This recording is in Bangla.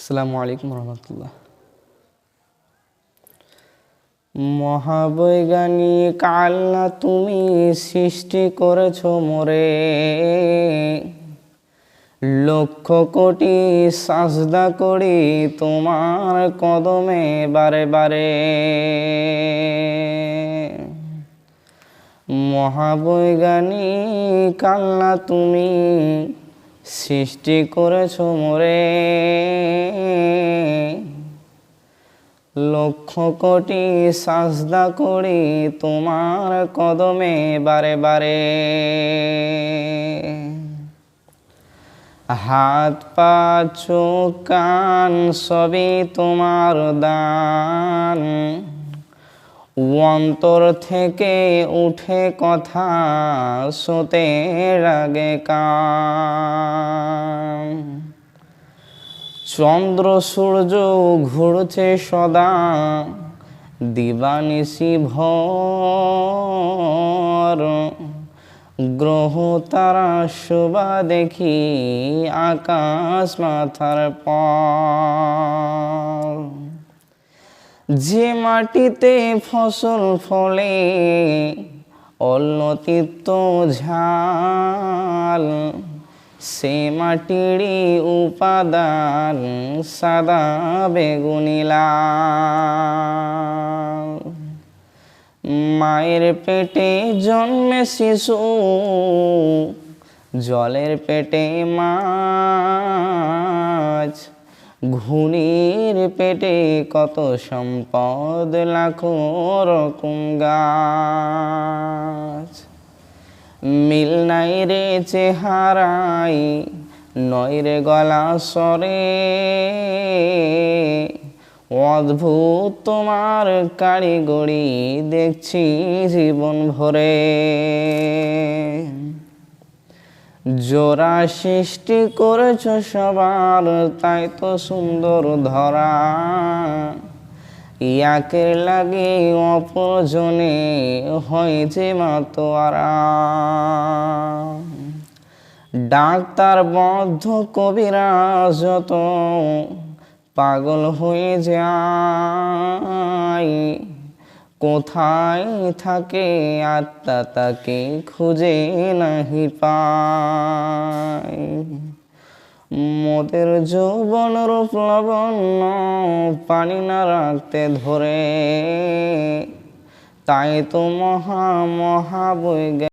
আসসালামু আলাইকুম রহমতুল্লাহ। মহাবৈজ্ঞানিক, আল্লাহ তুমি সৃষ্টি করেছ মোরে। লক্ষ কোটি সাজদা করি তোমার কদমে বারে বারে। মহাবৈজ্ঞানিক, আল্লাহ তুমি সৃষ্টি করেছ মোরে। লক্ষ কোটি সাজদা করি তোমার কদমে বারে বারে। হাত, পা, চোখ, কান সবই তোমার দান। অন্তর থেকে উঠে কথা শোতে রাগে কান। চন্দ্র সূর্য ঘুরছে সদা, দিবানিশি ভর। গ্রহ তারা শোভা দেখি, আকাশ মাথার পর। যে মাটিতে ফসল ফলে অল্লতিত্ব ঝাল, সে মাটিরই উপাদান সাদা বেগুনি লাল। মায়ের পেটে জন্মে শিশু, জলের পেটে মাছ ঘুনির পেটে কত সম্পদ লাখো রকম গাছ। মিল নাই রে চেহারাই, নয় রে গলা সরে অদ্ভুত তোমার কারিগরি দেখছি জীবন ভরে। জোড়া সৃষ্টি করেছ সবার, তাই তো সুন্দর ধরা। ইয়াকে লাগে অপরজনে হয়েছে মাতোয়ারা। ডাক্তার বদ্ধ কবিরা যত পাগল হয়ে যায়। কোথায় থাকে আত্মা তাকে খুঁজে নাহি পায়। মোদের যৌবন রূপ লবণ্য পানি না রাখতে ধরে। তাই তো মহা মহাবৈজ্ঞানিক